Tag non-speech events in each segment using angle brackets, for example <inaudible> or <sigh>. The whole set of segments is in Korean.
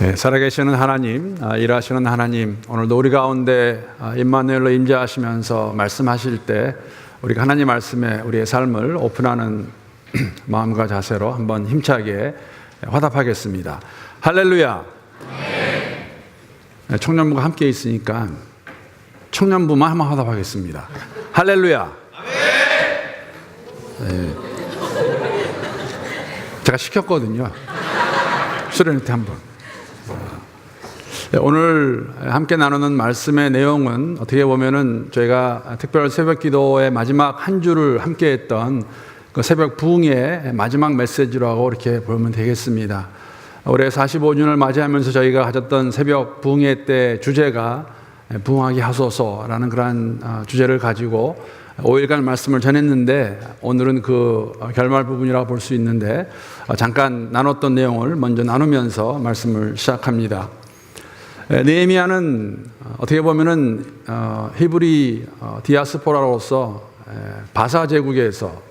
네, 살아계시는 하나님, 아, 일하시는 하나님, 오늘도 우리 가운데 아, 임마누엘로 임재하시면서 말씀하실 때 우리가 하나님 말씀에 우리의 삶을 오픈하는 <clears throat> 마음과 자세로 한번 힘차게 화답하겠습니다. 할렐루야. 네, 청년부가 함께 있으니까 청년부만 한번 화답하겠습니다. 할렐루야. 네. 제가 시켰거든요. 수련회 때 한번. 네, 오늘 함께 나누는 말씀의 내용은 어떻게 보면은 저희가 특별 새벽 기도의 마지막 한 주를 함께 했던 그 새벽 부흥의 마지막 메시지라고 이렇게 보면 되겠습니다. 올해 45주년을 맞이하면서 저희가 가졌던 새벽 부흥회 때 주제가 부흥하게 하소서라는 그러한 어, 주제를 가지고 5일간 말씀을 전했는데 오늘은 그 결말 부분이라고 볼 수 있는데 어, 잠깐 나눴던 내용을 먼저 나누면서 말씀을 시작합니다. 네헤미야는 어떻게 보면은 어, 히브리 어, 디아스포라로서 바사 제국에서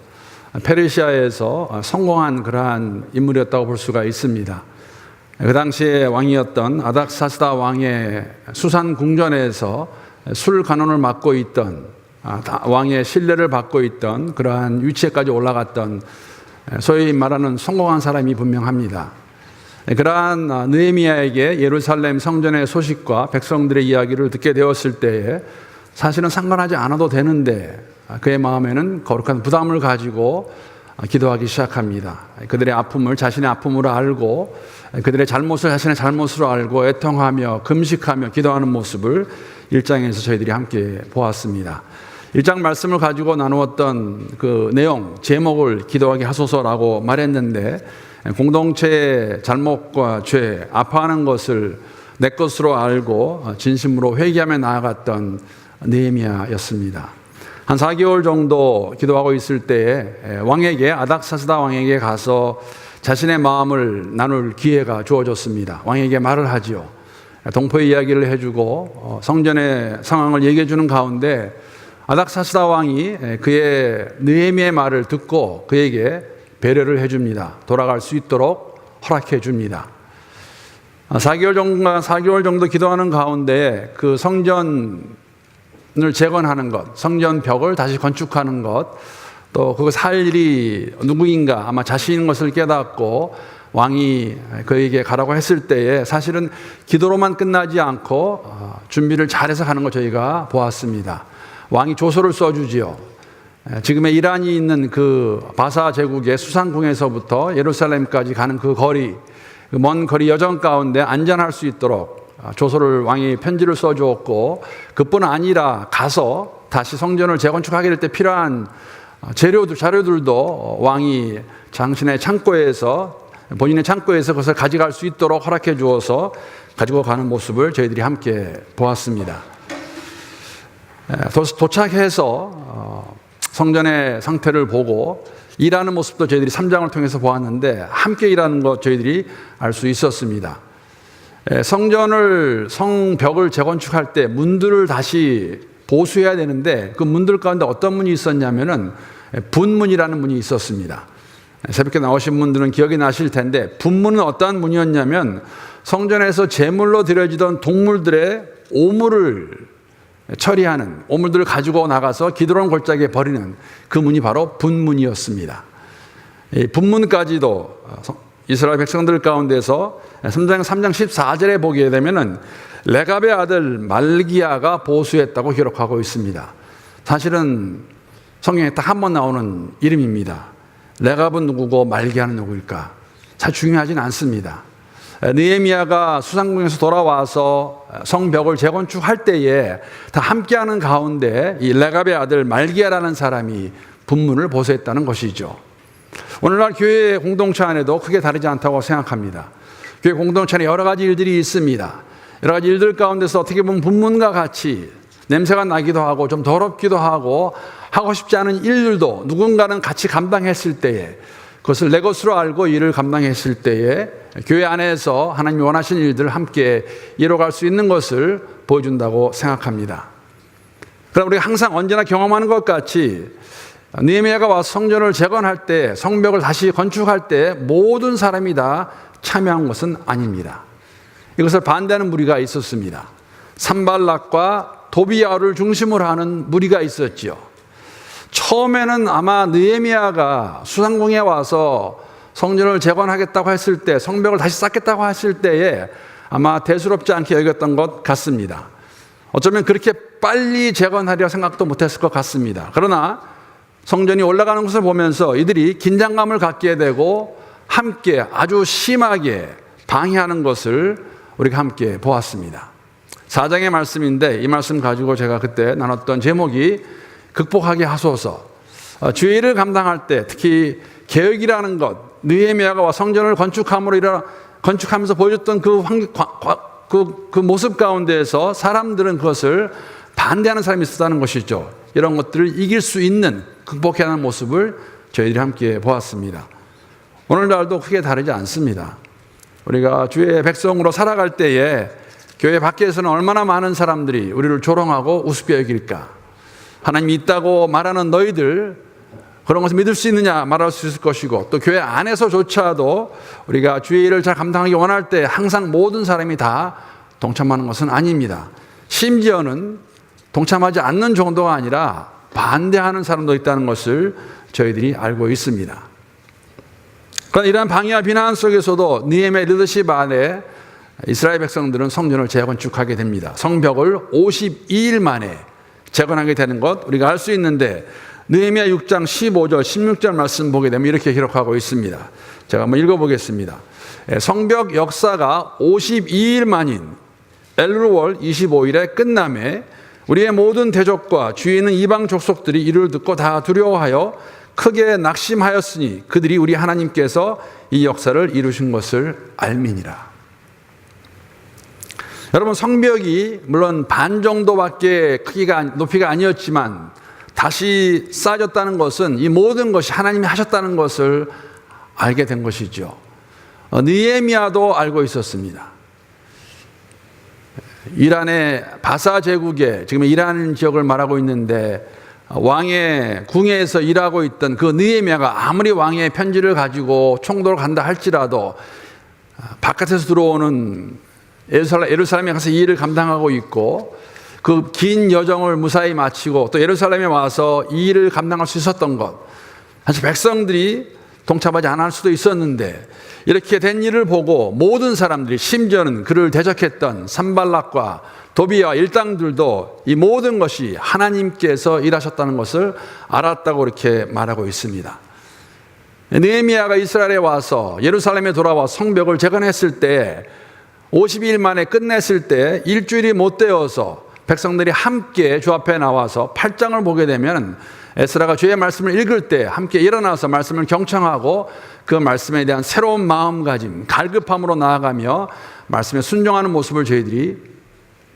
페르시아에서 성공한 그러한 인물이었다고 볼 수가 있습니다. 그 당시에 왕이었던 아닥사스다 왕의 수산 궁전에서 술 간원을 맡고 있던 아, 왕의 신뢰를 받고 있던 그러한 위치에까지 올라갔던 소위 말하는 성공한 사람이 분명합니다. 그러한 아, 느헤미야에게 예루살렘 성전의 소식과 백성들의 이야기를 듣게 되었을 때에 사실은 상관하지 않아도 되는데 아, 그의 마음에는 거룩한 부담을 가지고 기도하기 시작합니다. 그들의 아픔을 자신의 아픔으로 알고 그들의 잘못을 자신의 잘못으로 알고 애통하며 금식하며 기도하는 모습을 일장에서 저희들이 함께 보았습니다. 일장 말씀을 가지고 나누었던 그 내용, 제목을 기도하게 하소서라고 말했는데 공동체의 잘못과 죄, 아파하는 것을 내 것으로 알고 진심으로 회개하며 나아갔던 느헤미야였습니다. 한 4개월 정도 기도하고 있을 때에 왕에게 아닥사스다 왕에게 가서 자신의 마음을 나눌 기회가 주어졌습니다. 왕에게 말을 하지요. 동포의 이야기를 해주고 성전의 상황을 얘기해 주는 가운데 아닥사스다 왕이 그의 느헤미의 말을 듣고 그에게 배려를 해줍니다. 돌아갈 수 있도록 허락해 줍니다. 4개월 정도, 4개월 정도 기도하는 가운데 그 성전을 재건하는 것, 성전 벽을 다시 건축하는 것, 또 그거 살 일이 누구인가 아마 자신인 것을 깨닫고 왕이 그에게 가라고 했을 때에 사실은 기도로만 끝나지 않고 어, 준비를 잘해서 가는 거 저희가 보았습니다. 왕이 조서를 써주지요. 지금의 이란이 있는 그 바사 제국의 수상궁에서부터 예루살렘까지 가는 그 거리, 그 먼 거리 여정 가운데 안전할 수 있도록 조서를 왕이 편지를 써주었고 그뿐 아니라 가서 다시 성전을 재건축하게 될 때 필요한 재료들, 자료들도 왕이 장신의 창고에서 본인의 창고에서 그것을 가져갈 수 있도록 허락해 주어서 가지고 가는 모습을 저희들이 함께 보았습니다. 도착해서 어, 성전의 상태를 보고 일하는 모습도 저희들이 3장을 통해서 보았는데 함께 일하는 것 저희들이 알 수 있었습니다. 성전을 성벽을 재건축할 때 문들을 다시 보수해야 되는데 그 문들 가운데 어떤 문이 있었냐면은 분문이라는 문이 있었습니다. 새벽에 나오신 분들은 기억이 나실 텐데 분문은 어떠한 문이었냐면 성전에서 제물로 드려지던 동물들의 오물을 처리하는 오물들을 가지고 나가서 기드론 골짜기에 버리는 그 문이 바로 분문이었습니다. 분문까지도 이스라엘 백성들 가운데서 3장 3장 14절에 보게 되면은 레갑의 아들 말기야가 보수했다고 기록하고 있습니다. 사실은 성경에 딱 한 번 나오는 이름입니다. 레갑은 누구고 말기야는 누구일까? 잘 중요하진 않습니다. 느헤미야가 수상궁에서 돌아와서 성벽을 재건축할 때에 다 함께하는 가운데 이 레갑의 아들 말기야라는 사람이 분문을 보수했다는 것이죠. 오늘날 교회 공동체 안에도 크게 다르지 않다고 생각합니다. 교회 공동체 안에 여러 가지 일들이 있습니다. 여러 가지 일들 가운데서 어떻게 보면 분문과 같이 냄새가 나기도 하고 좀 더럽기도 하고 하고 싶지 않은 일들도 누군가는 같이 감당했을 때에 그것을 내 것으로 알고 일을 감당했을 때에 교회 안에서 하나님이 원하시는 일들을 함께 이뤄갈 수 있는 것을 보여준다고 생각합니다. 그럼 우리가 항상 언제나 경험하는 것 같이 느헤미야가 와서 성전을 재건할 때 성벽을 다시 건축할 때 모든 사람이 다 참여한 것은 아닙니다. 이것을 반대하는 무리가 있었습니다. 산발락과 도비야를 중심으로 하는 무리가 있었지요. 처음에는 아마 느헤미야가 수상궁에 와서 성전을 재건하겠다고 했을 때 성벽을 다시 쌓겠다고 했을 때에 아마 대수롭지 않게 여겼던 것 같습니다. 어쩌면 그렇게 빨리 재건하려 생각도 못했을 것 같습니다. 그러나 성전이 올라가는 것을 보면서 이들이 긴장감을 갖게 되고 함께 아주 심하게 방해하는 것을 우리가 함께 보았습니다. 4장의 말씀인데 이 말씀 가지고 제가 그때 나눴던 제목이 극복하게 하소서. 어, 주의를 감당할 때 특히 개혁이라는 것, 느헤미야가 성전을 건축함으로 일어 건축하면서 보여줬던 그, 환, 그, 그 모습 가운데에서 사람들은 그것을 반대하는 사람이 있었다는 것이죠. 이런 것들을 이길 수 있는 극복해야 하는 모습을 저희들이 함께 보았습니다. 오늘날도 크게 다르지 않습니다. 우리가 주의 백성으로 살아갈 때에 교회 밖에서는 얼마나 많은 사람들이 우리를 조롱하고 우습게 여길까? 하나님이 있다고 말하는 너희들 그런 것을 믿을 수 있느냐 말할 수 있을 것이고 또 교회 안에서조차도 우리가 주의 일을 잘 감당하기 원할 때 항상 모든 사람이 다 동참하는 것은 아닙니다. 심지어는 동참하지 않는 정도가 아니라 반대하는 사람도 있다는 것을 저희들이 알고 있습니다. 그러나 이러한 방해와 비난 속에서도 니엠의 리더십 안에 이스라엘 백성들은 성전을 재건축하게 됩니다. 성벽을 52일 만에 재건하게 되는 것 우리가 알 수 있는데 느헤미야 6장 15절 16절 말씀 보게 되면 이렇게 기록하고 있습니다. 제가 한번 읽어보겠습니다. 예, 성벽 역사가 52일 만인 엘루월 25일에 끝남에 우리의 모든 대적과 주위에 있는 이방 족속들이 이를 듣고 다 두려워하여 크게 낙심하였으니 그들이 우리 하나님께서 이 역사를 이루신 것을 알미니라. 여러분 성벽이 물론 반 정도밖에 크기가 높이가 아니었지만 다시 쌓아졌다는 것은 이 모든 것이 하나님이 하셨다는 것을 알게 된 것이죠. 어, 느헤미야도 알고 있었습니다. 이란의 바사 제국에 지금 이란 지역을 말하고 있는데 왕의 궁에서 일하고 있던 그 느헤미야가 아무리 왕의 편지를 가지고 총도를 간다 할지라도 바깥에서 들어오는 예루살렘에 가서 이 일을 감당하고 있고 그 긴 여정을 무사히 마치고 또 예루살렘에 와서 이 일을 감당할 수 있었던 것. 사실 백성들이 동참하지 않을 수도 있었는데 이렇게 된 일을 보고 모든 사람들이 심지어는 그를 대적했던 산발락과 도비와 일당들도 이 모든 것이 하나님께서 일하셨다는 것을 알았다고 이렇게 말하고 있습니다. 느헤미야가 이스라엘에 와서 예루살렘에 돌아와 성벽을 재건했을 때 50일 만에 끝냈을 때 일주일이 못 되어서 백성들이 함께 주 앞에 나와서 8장을 보게 되면 에스라가 주의 말씀을 읽을 때 함께 일어나서 말씀을 경청하고 그 말씀에 대한 새로운 마음가짐, 갈급함으로 나아가며 말씀에 순종하는 모습을 저희들이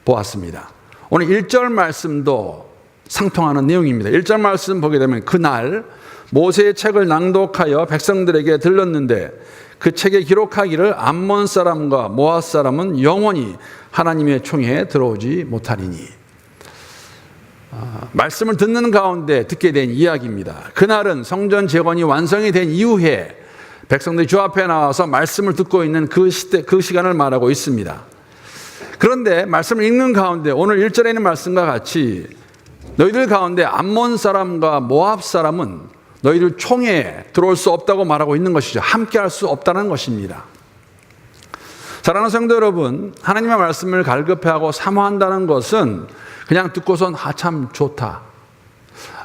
보았습니다. 오늘 1절 말씀도 상통하는 내용입니다. 1절 말씀 보게 되면 그날 모세의 책을 낭독하여 백성들에게 들렸는데 그 책에 기록하기를 암몬 사람과 모압 사람은 영원히 하나님의 총에 들어오지 못하리니. 아, 말씀을 듣는 가운데 듣게 된 이야기입니다. 그날은 성전 재건이 완성이 된 이후에 백성들이 주 앞에 나와서 말씀을 듣고 있는 그 시대, 그 시간을 말하고 있습니다. 그런데 말씀을 읽는 가운데 오늘 1절에 있는 말씀과 같이 너희들 가운데 암몬 사람과 모압 사람은 너희들 총에 들어올 수 없다고 말하고 있는 것이죠. 함께 할 수 없다는 것입니다. 사랑하는 성도 여러분, 하나님의 말씀을 갈급해하고 사모한다는 것은 그냥 듣고선 아, 참 좋다.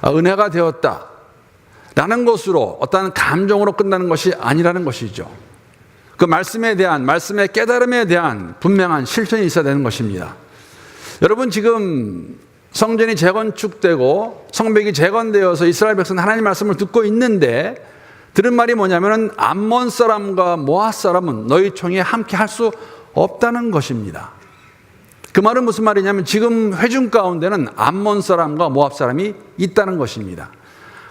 아, 은혜가 되었다. 라는 것으로 어떤 감정으로 끝나는 것이 아니라는 것이죠. 그 말씀에 대한, 말씀의 깨달음에 대한 분명한 실천이 있어야 되는 것입니다. 여러분 지금 성전이 재건축되고 성벽이 재건되어서 이스라엘 백성 하나님 말씀을 듣고 있는데 들은 말이 뭐냐면은 암몬 사람과 모압 사람은 너희 총에 함께 할 수 없다는 것입니다. 그 말은 무슨 말이냐면 지금 회중 가운데는 암몬 사람과 모압 사람이 있다는 것입니다.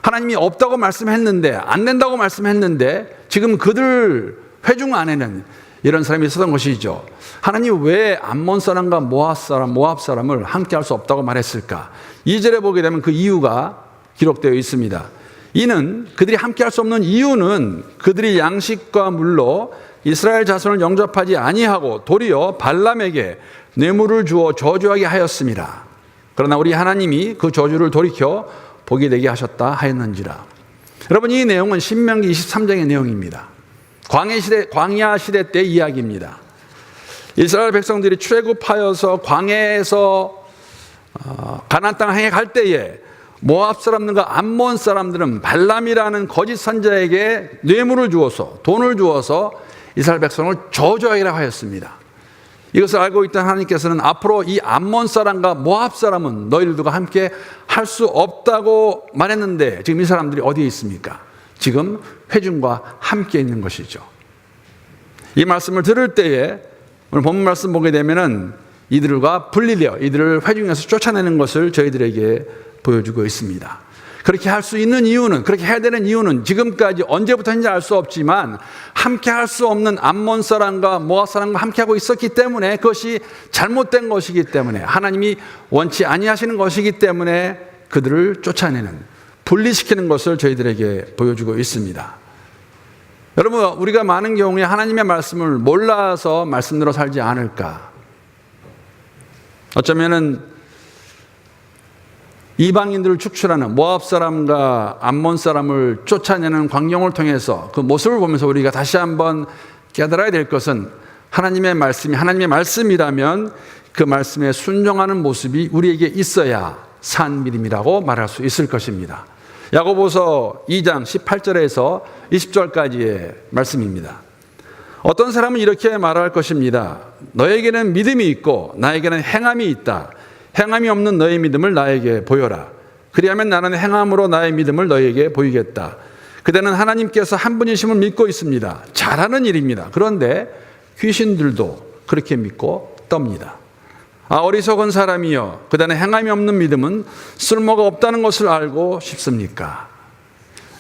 하나님이 없다고 말씀했는데 안 된다고 말씀했는데 지금 그들 회중 안에는 이런 사람이 있었던 것이죠. 하나님 왜 암몬 사람과 모압 사람, 모압 사람을 함께 할 수 없다고 말했을까? 2절에 보게 되면 그 이유가 기록되어 있습니다. 이는 그들이 함께 할 수 없는 이유는 그들이 양식과 물로 이스라엘 자손을 영접하지 아니하고 도리어 발람에게 뇌물을 주어 저주하게 하였습니다. 그러나 우리 하나님이 그 저주를 돌이켜 복이 되게 하셨다 하였는지라. 여러분 이 내용은 신명기 23장의 내용입니다. 광야 시대 광야 시대 때 이야기입니다. 이스라엘 백성들이 출애굽하여서 광야에서 어, 가나안 땅 향해 갈 때에 모압 사람들과 암몬 사람들은 발람이라는 거짓 선자에게 뇌물을 주어서 돈을 주어서 이스라엘 백성을 저주하기라 하였습니다. 이것을 알고 있던 하나님께서는 앞으로 이 암몬 사람과 모압 사람은 너희들과 함께 할 수 없다고 말했는데 지금 이 사람들이 어디에 있습니까? 지금 회중과 함께 있는 것이죠. 이 말씀을 들을 때에 오늘 본문 말씀 보게 되면은 이들과 분리되어 이들을 회중에서 쫓아내는 것을 저희들에게 보여주고 있습니다. 그렇게 할 수 있는 이유는 그렇게 해야 되는 이유는 지금까지 언제부터인지 알 수 없지만 함께 할 수 없는 암몬 사람과 모압 사람과 함께 하고 있었기 때문에 그것이 잘못된 것이기 때문에 하나님이 원치 아니하시는 것이기 때문에 그들을 쫓아내는 분리시키는 것을 저희들에게 보여주고 있습니다. 여러분 우리가 많은 경우에 하나님의 말씀을 몰라서 말씀대로 살지 않을까? 어쩌면은 이방인들을 축출하는 모압 사람과 암몬 사람을 쫓아내는 광경을 통해서 그 모습을 보면서 우리가 다시 한번 깨달아야 될 것은 하나님의 말씀이 하나님의 말씀이라면 그 말씀에 순종하는 모습이 우리에게 있어야 산 믿음이라고 말할 수 있을 것입니다. 야고보서 2장 18절에서 20절까지의 말씀입니다. 어떤 사람은 이렇게 말할 것입니다. 너에게는 믿음이 있고 나에게는 행함이 있다. 행함이 없는 너의 믿음을 나에게 보여라. 그리하면 나는 행함으로 나의 믿음을 너에게 보이겠다. 그대는 하나님께서 한 분이심을 믿고 있습니다. 잘하는 일입니다. 그런데 귀신들도 그렇게 믿고 떱니다. 아, 어리석은 사람이여. 그대는 행함이 없는 믿음은 쓸모가 없다는 것을 알고 싶습니까?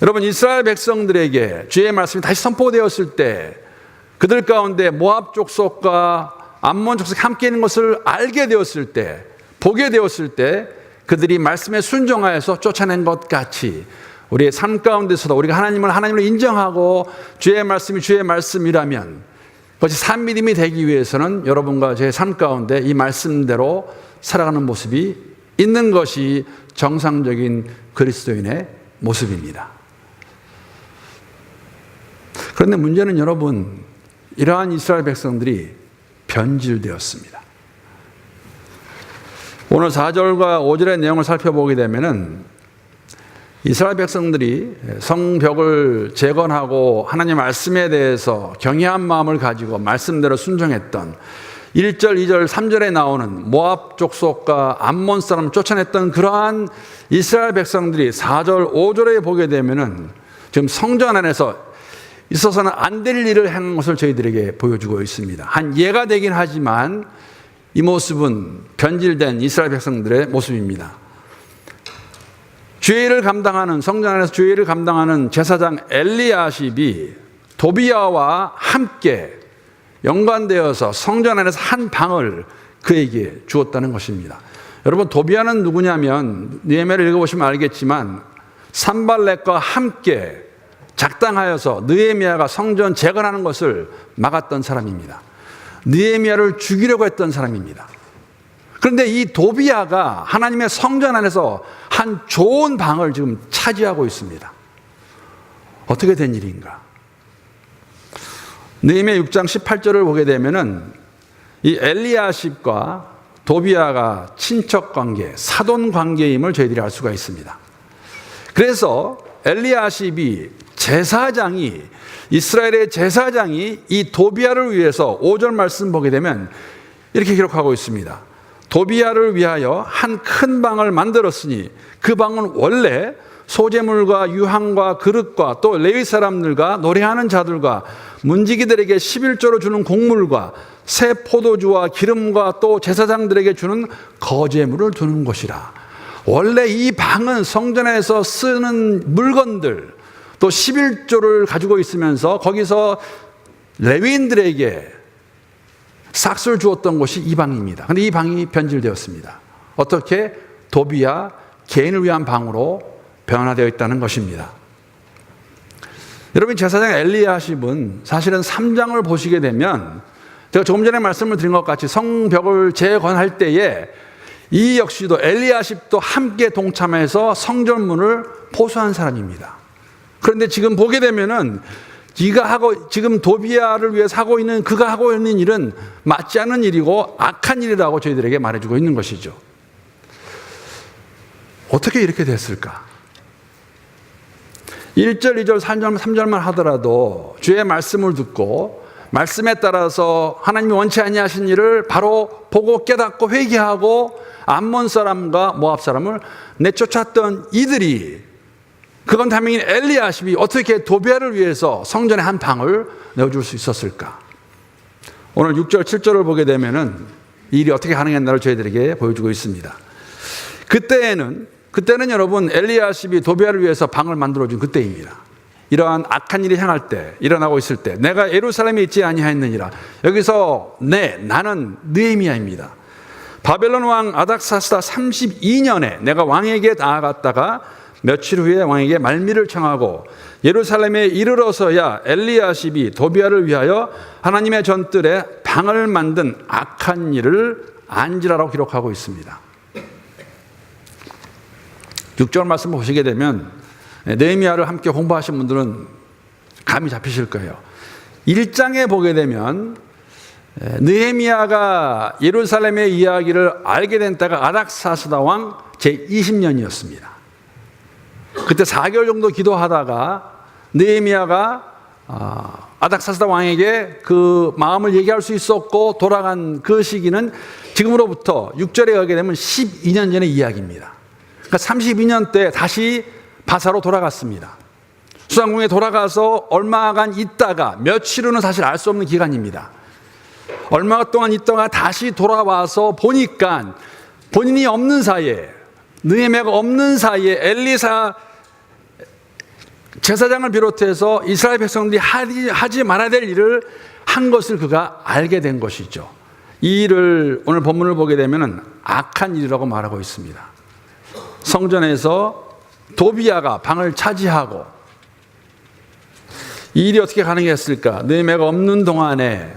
여러분, 이스라엘 백성들에게 주의 말씀이 다시 선포되었을 때 그들 가운데 모압 족속과 암몬 족속이 함께 있는 것을 알게 되었을 때 보게 되었을 때 그들이 말씀에 순종하여서 쫓아낸 것 같이 우리의 삶 가운데서도 우리가 하나님을 하나님을 인정하고 주의 말씀이 주의 말씀이라면 그것이 산 믿음이 되기 위해서는 여러분과 제 삶 가운데 이 말씀대로 살아가는 모습이 있는 것이 정상적인 그리스도인의 모습입니다. 그런데 문제는 여러분, 이러한 이스라엘 백성들이 변질되었습니다. 오늘 4절과 5절의 내용을 살펴보게 되면은 이스라엘 백성들이 성벽을 재건하고 하나님 말씀에 대해서 경외한 마음을 가지고 말씀대로 순종했던 1절, 2절, 3절에 나오는 모압 족속과 암몬 사람 쫓아냈던 그러한 이스라엘 백성들이 4절, 5절에 보게 되면은 지금 성전 안에서 있어서는 안 될 일을 한 것을 저희들에게 보여주고 있습니다. 한 예가 되긴 하지만 이 모습은 변질된 이스라엘 백성들의 모습입니다. 죄를 감당하는 성전 안에서 죄를 감당하는 제사장 엘리야십이 도비야와 함께 연관되어서 성전 안에서 한 방을 그에게 주었다는 것입니다. 여러분 도비야는 누구냐면 느헤미야를 읽어보시면 알겠지만 산발렛과 함께 작당하여서 느헤미야가 성전 재건하는 것을 막았던 사람입니다. 느헤미야를 죽이려고 했던 사람입니다. 그런데 이 도비야가 하나님의 성전 안에서 한 좋은 방을 지금 차지하고 있습니다. 어떻게 된 일인가? 느헤미야 6장 18절을 보게 되면은 이 엘리야십과 도비야가 친척 관계, 사돈 관계임을 저희들이 알 수가 있습니다. 그래서 엘리야십이 제사장이 이스라엘의 제사장이 이 도비야를 위해서 5절 말씀 보게 되면 이렇게 기록하고 있습니다. 도비야를 위하여 한 큰 방을 만들었으니 그 방은 원래 소재물과 유황과 그릇과 또 레위 사람들과 노래하는 자들과 문지기들에게 11조로 주는 곡물과 새 포도주와 기름과 또 제사장들에게 주는 거제물을 두는 곳이라. 원래 이 방은 성전에서 쓰는 물건들 또 11조를 가지고 있으면서 거기서 레위인들에게 삭스를 주었던 곳이 이 방입니다. 근데 이 방이 변질되었습니다. 어떻게 도비야 개인을 위한 방으로 변화되어 있다는 것입니다. 여러분 제사장 엘리야십은 사실은 3장을 보시게 되면 제가 조금 전에 말씀을 드린 것 같이 성벽을 재건할 때에 이 역시도 엘리야십도 함께 동참해서 성전문을 포수한 사람입니다. 그런데 지금 보게 되면은 네가 하고 지금 도비아를 위해서 하고 있는 그가 하고 있는 일은 맞지 않은 일이고 악한 일이라고 저희들에게 말해주고 있는 것이죠. 어떻게 이렇게 됐을까? 1절, 2절, 3절, 3절만 하더라도 주의 말씀을 듣고 말씀에 따라서 하나님이 원치 아니하신 일을 바로 보고 깨닫고 회개하고 암몬 사람과 모압 사람을 내쫓았던 이들이 그건 다명인 엘리야십이 어떻게 도비아를 위해서 성전의 한 방을 내어줄 수 있었을까? 오늘 6절, 7절을 보게 되면은 이 일이 어떻게 가능했나를 저희들에게 보여주고 있습니다. 그때에는 그때는 여러분 엘리야십이 도비아를 위해서 방을 만들어준 그때입니다. 이러한 악한 일이 행할 때 일어나고 있을 때 내가 예루살렘에 있지 아니하였느니라 여기서 네 나는 느헤미야입니다. 바벨론 왕 아닥사스다 32년에 내가 왕에게 나아갔다가 며칠 후에 왕에게 말미를 청하고 예루살렘에 이르러서야 엘리야십이 도비아를 위하여 하나님의 전뜰에 방을 만든 악한 일을 안지라라고 기록하고 있습니다. 6절 말씀 보시게 되면 네헤미야를 함께 공부하신 분들은 감이 잡히실 거예요. 1장에 보게 되면 느헤미야가 예루살렘의 이야기를 알게 된 때가 아닥사스다 왕 제20년이었습니다. 그때 4개월 정도 기도하다가 느헤미야가 아닥사스다 왕에게 그 마음을 얘기할 수 있었고 돌아간 그 시기는 지금으로부터 6절에 가게 되면 12년 전의 이야기입니다. 그러니까 32년 때 다시 바사로 돌아갔습니다. 수상궁에 돌아가서 얼마간 있다가 며칠 후는 사실 알 수 없는 기간입니다. 얼마 동안 있다가 다시 돌아와서 보니까 본인이 없는 사이에 느헤미야가 없는 사이에 엘리사 제사장을 비롯해서 이스라엘 백성들이 하지, 말아야 될 일을 한 것을 그가 알게 된 것이죠. 이 일을 오늘 본문을 보게 되면 악한 일이라고 말하고 있습니다. 성전에서 도비아가 방을 차지하고 이 일이 어떻게 가능했을까? 느헤미야가 없는 동안에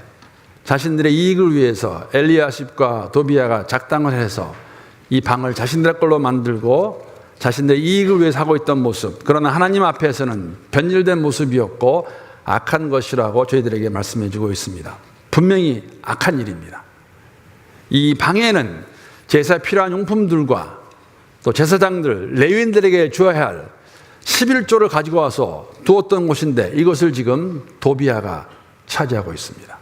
자신들의 이익을 위해서 엘리야십과 도비아가 작당을 해서 이 방을 자신들 걸로 만들고 자신들의 이익을 위해서 하고 있던 모습. 그러나 하나님 앞에서는 변질된 모습이었고 악한 것이라고 저희들에게 말씀해 주고 있습니다. 분명히 악한 일입니다. 이 방에는 제사에 필요한 용품들과 또 제사장들, 레위인들에게 주어야 할 11조를 가지고 와서 두었던 곳인데 이것을 지금 도비아가 차지하고 있습니다.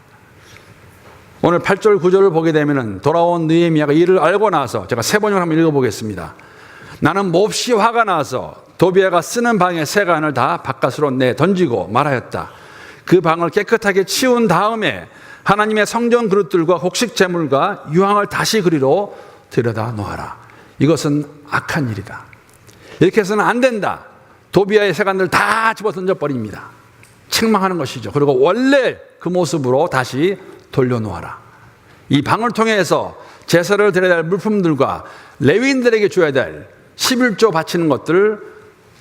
오늘 8절 9절을 보게 되면 돌아온 느헤미야가 이를 알고 나서 제가 세 번을 한번 읽어보겠습니다. 나는 몹시 화가 나서 도비아가 쓰는 방의 세간을 다 바깥으로 내 던지고 말하였다. 그 방을 깨끗하게 치운 다음에 하나님의 성전 그릇들과 곡식 재물과 유황을 다시 그리로 들여다 놓아라. 이것은 악한 일이다. 이렇게 해서는 안 된다. 도비아의 세간들 다 집어 던져 버립니다. 책망하는 것이죠. 그리고 원래 그 모습으로 다시 돌려놓아라. 이 방을 통해서 제사를 드려야 할 물품들과 레위인들에게 줘야 될 11조 바치는 것들을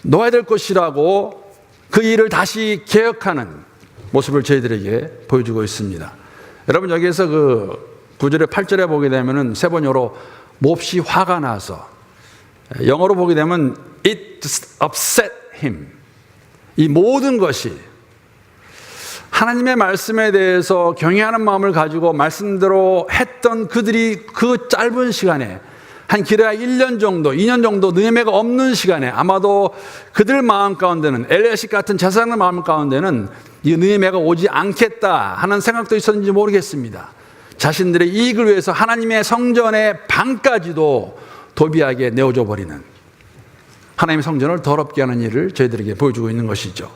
놓아야 될 것이라고 그 일을 다시 개혁하는 모습을 저희들에게 보여주고 있습니다. 여러분 여기에서 그 9절에 8절에 보게 되면은 세 번역으로 몹시 화가 나서 영어로 보게 되면 it upset him. 이 모든 것이 하나님의 말씀에 대해서 경외하는 마음을 가지고 말씀대로 했던 그들이 그 짧은 시간에 한 길어야 1년 정도, 2년 정도 느헤미가 없는 시간에 아마도 그들 마음 가운데는 엘리야식 같은 제사장의 마음 가운데는 이 느헤미가 오지 않겠다 하는 생각도 있었는지 모르겠습니다. 자신들의 이익을 위해서 하나님의 성전의 방까지도 도비하게 내어줘 버리는 하나님의 성전을 더럽게 하는 일을 저희들에게 보여주고 있는 것이죠.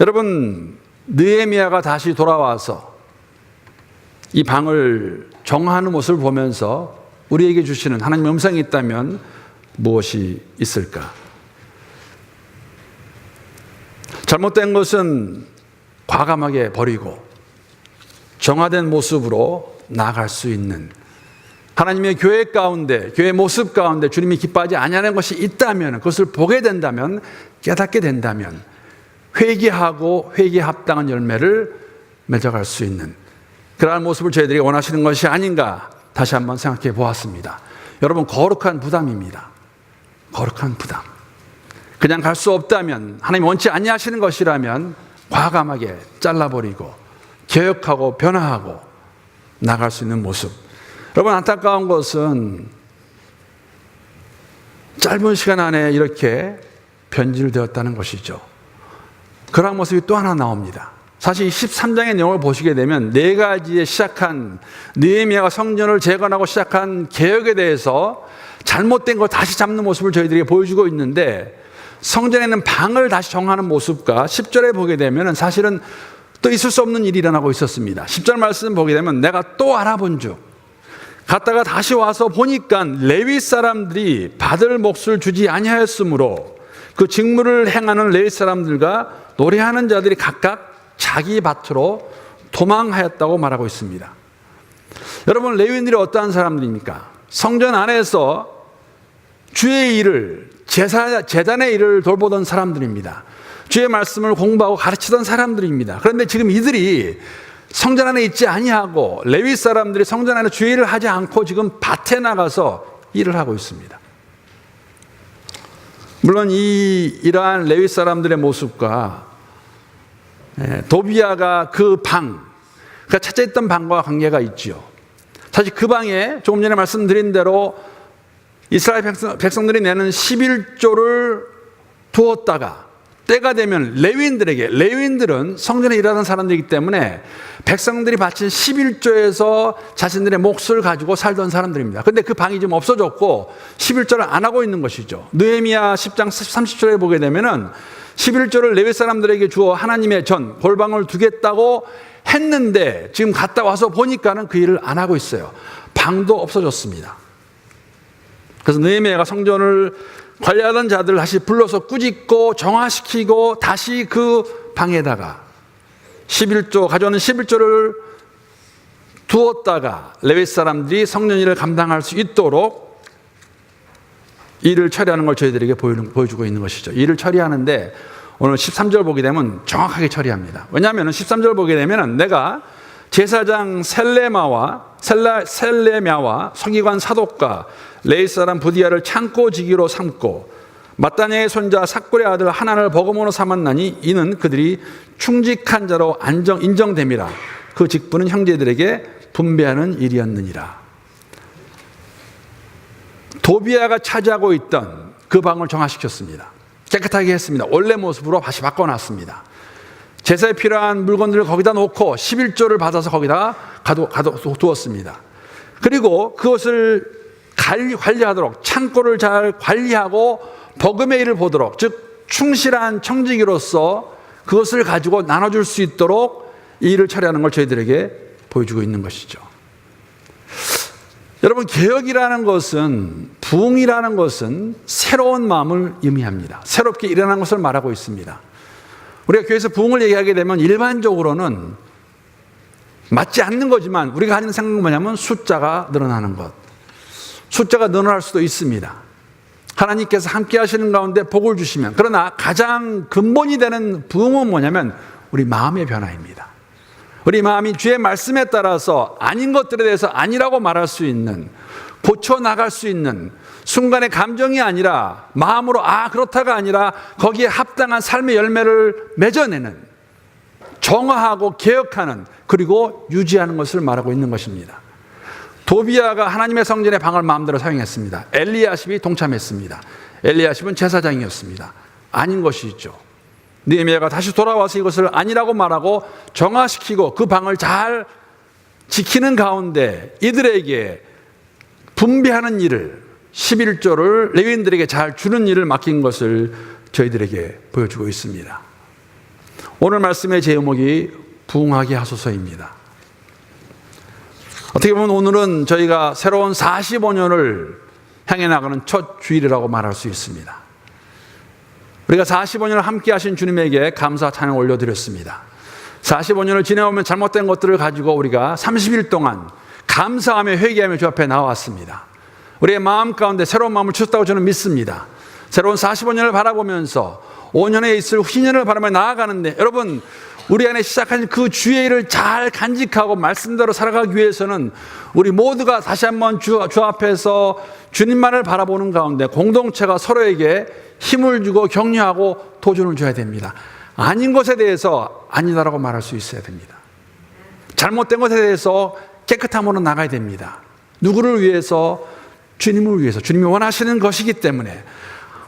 여러분 느헤미야가 다시 돌아와서 이 방을 정하는 모습을 보면서 우리에게 주시는 하나님의 음성이 있다면 무엇이 있을까? 잘못된 것은 과감하게 버리고 정화된 모습으로 나아갈 수 있는 하나님의 교회 가운데, 교회 모습 가운데 주님이 기뻐하지 아니하는 것이 있다면, 그것을 보게 된다면, 깨닫게 된다면, 회개하고 회개 합당한 열매를 맺어갈 수 있는 그러한 모습을 저희들이 원하시는 것이 아닌가 다시 한번 생각해 보았습니다. 여러분 거룩한 부담입니다. 거룩한 부담. 그냥 갈 수 없다면 하나님 원치 아니하시는 것이라면 과감하게 잘라버리고 개혁하고 변화하고 나갈 수 있는 모습. 여러분 안타까운 것은 짧은 시간 안에 이렇게 변질되었다는 것이죠. 그런 모습이 또 하나 나옵니다. 사실 13장의 내용을 보시게 되면 네 가지에 시작한 느헤미야가 성전을 재건하고 시작한 개혁에 대해서 잘못된 걸 다시 잡는 모습을 저희들이 보여주고 있는데 성전에는 방을 다시 정하는 모습과 10절에 보게 되면 사실은 또 있을 수 없는 일이 일어나고 있었습니다. 10절 말씀 보게 되면 내가 또 알아본 즉 갔다가 다시 와서 보니까 레위 사람들이 받을 몫을 주지 아니하였으므로 그 직무를 행하는 레위 사람들과 노래하는 자들이 각각 자기 밭으로 도망하였다고 말하고 있습니다. 여러분 레위인들이 어떠한 사람들입니까? 성전 안에서 주의 일을 제사 재단의 일을 돌보던 사람들입니다. 주의 말씀을 공부하고 가르치던 사람들입니다. 그런데 지금 이들이 성전 안에 있지 아니하고 레위 사람들이 성전 안에 주의 일을 하지 않고 지금 밭에 나가서 일을 하고 있습니다. 물론 이 이러한 레위 사람들의 모습과 예, 도비아가 그 방, 그가 찾아있던 방과 관계가 있지요. 사실 그 방에 조금 전에 말씀드린 대로 이스라엘 백성, 백성들이 내는 11조를 두었다가 때가 되면 레위인들에게 레위인들은 성전에 일하던 사람들이기 때문에 백성들이 바친 11조에서 자신들의 몫을 가지고 살던 사람들입니다. 근데 그 방이 좀 없어졌고 11조를 안 하고 있는 것이죠. 느헤미야 10장 30절에 보게 되면은 11조를 레위 사람들에게 주어 하나님의 전 골방을 두겠다고 했는데 지금 갔다 와서 보니까는 그 일을 안 하고 있어요. 방도 없어졌습니다. 그래서 느헤미야가 성전을 관리하던 자들을 다시 불러서 꾸짖고 정화시키고 다시 그 방에다가 11조 가져오는 11조를 두었다가 레위 사람들이 성전 일을 감당할 수 있도록 일을 처리하는 걸 저희들에게 보여주고 있는 것이죠. 일을 처리하는데 오늘 13절 보게 되면 정확하게 처리합니다. 왜냐하면 13절 보게 되면 내가 제사장 셀레마와 셀라, 셀레мя와 서기관 사독과 레이 사람 부디아를 창고 지기로 삼고 마따냐의 손자 삭골의 아들 하나를 버거모로 삼았나니 이는 그들이 충직한 자로 안정 인정됨이라 그 직분은 형제들에게 분배하는 일이었느니라 도비아가 차지하고 있던 그 방을 정화시켰습니다 깨끗하게 했습니다 원래 모습으로 다시 바꿔놨습니다 제사에 필요한 물건들을 거기다 놓고 11조를 받아서 거기다 가둬, 가둬 두었습니다. 그리고 그것을 관리하도록 창고를 잘 관리하고 버금의 일을 보도록 즉 충실한 청지기로서 그것을 가지고 나눠줄 수 있도록 이 일을 처리하는 걸 저희들에게 보여주고 있는 것이죠. 여러분 개혁이라는 것은 부흥이라는 것은 새로운 마음을 의미합니다. 새롭게 일어난 것을 말하고 있습니다. 우리가 교회에서 부흥을 얘기하게 되면 일반적으로는 맞지 않는 거지만 우리가 하는 생각은 뭐냐면 숫자가 늘어나는 것. 숫자가 늘어날 수도 있습니다. 하나님께서 함께 하시는 가운데 복을 주시면 그러나 가장 근본이 되는 부흥은 뭐냐면 우리 마음의 변화입니다. 우리 마음이 주의 말씀에 따라서 아닌 것들에 대해서 아니라고 말할 수 있는 고쳐 나갈 수 있는 순간의 감정이 아니라 마음으로 아 그렇다가 아니라 거기에 합당한 삶의 열매를 맺어내는 정화하고 개혁하는 그리고 유지하는 것을 말하고 있는 것입니다. 도비아가 하나님의 성전의 방을 마음대로 사용했습니다. 엘리야십이 동참했습니다. 엘리야십은 제사장이었습니다. 아닌 것이 있죠. 느헤미야가 다시 돌아와서 이것을 아니라고 말하고 정화시키고 그 방을 잘 지키는 가운데 이들에게 분배하는 일을 11조를 레위인들에게 잘 주는 일을 맡긴 것을 저희들에게 보여주고 있습니다. 오늘 말씀의 제목이 부흥하게 하소서입니다. 어떻게 보면 오늘은 저희가 새로운 45년을 향해 나가는 첫 주일이라고 말할 수 있습니다. 우리가 45년을 함께 하신 주님에게 감사 찬양 올려드렸습니다. 45년을 지내오면 잘못된 것들을 가지고 우리가 30일 동안 감사하며 회개하며 주 앞에 나왔습니다. 우리의 마음 가운데 새로운 마음을 주셨다고 저는 믿습니다. 새로운 45년을 바라보면서 5년에 있을 후년을 바라며 나아가는데 여러분 우리 안에 시작한 그 주의 일을 잘 간직하고 말씀대로 살아가기 위해서는 우리 모두가 다시 한번 주, 주 앞에서 주님만을 바라보는 가운데 공동체가 서로에게 힘을 주고 격려하고 도전을 줘야 됩니다. 아닌 것에 대해서 아니다라고 말할 수 있어야 됩니다. 잘못된 것에 대해서 깨끗함으로 나가야 됩니다. 누구를 위해서? 주님을 위해서. 주님이 원하시는 것이기 때문에.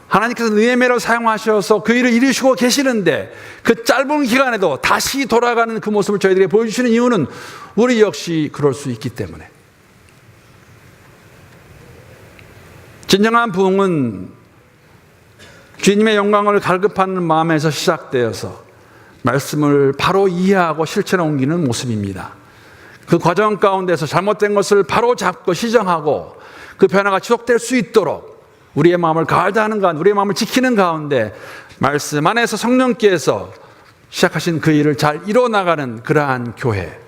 하나님께서 느헤미야를 사용하셔서 그 일을 이루시고 계시는데 그 짧은 기간에도 다시 돌아가는 그 모습을 저희들에게 보여주시는 이유는 우리 역시 그럴 수 있기 때문에. 진정한 부흥은 주님의 영광을 갈급하는 마음에서 시작되어서 말씀을 바로 이해하고 실천에 옮기는 모습입니다. 그 과정 가운데서 잘못된 것을 바로 잡고 시정하고 그 변화가 지속될 수 있도록 우리의 마음을 가다하는 가운데, 우리의 마음을 지키는 가운데 말씀 안에서 성령께서 시작하신 그 일을 잘 이뤄나가는 그러한 교회,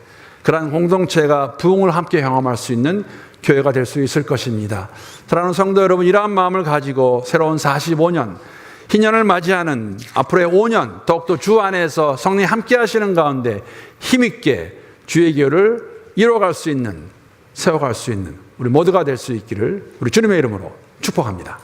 그러한 공동체가 부흥을 함께 경험할 수 있는 교회가 될 수 있을 것입니다. 사랑하는 성도 여러분, 이러한 마음을 가지고 새로운 45년, 희년을 맞이하는 앞으로의 5년, 더욱더 주 안에서 성령이 함께 하시는 가운데 힘있게 주의 교를 이뤄갈 수 있는, 세워갈 수 있는 우리 모두가 될 수 있기를 우리 주님의 이름으로 축복합니다.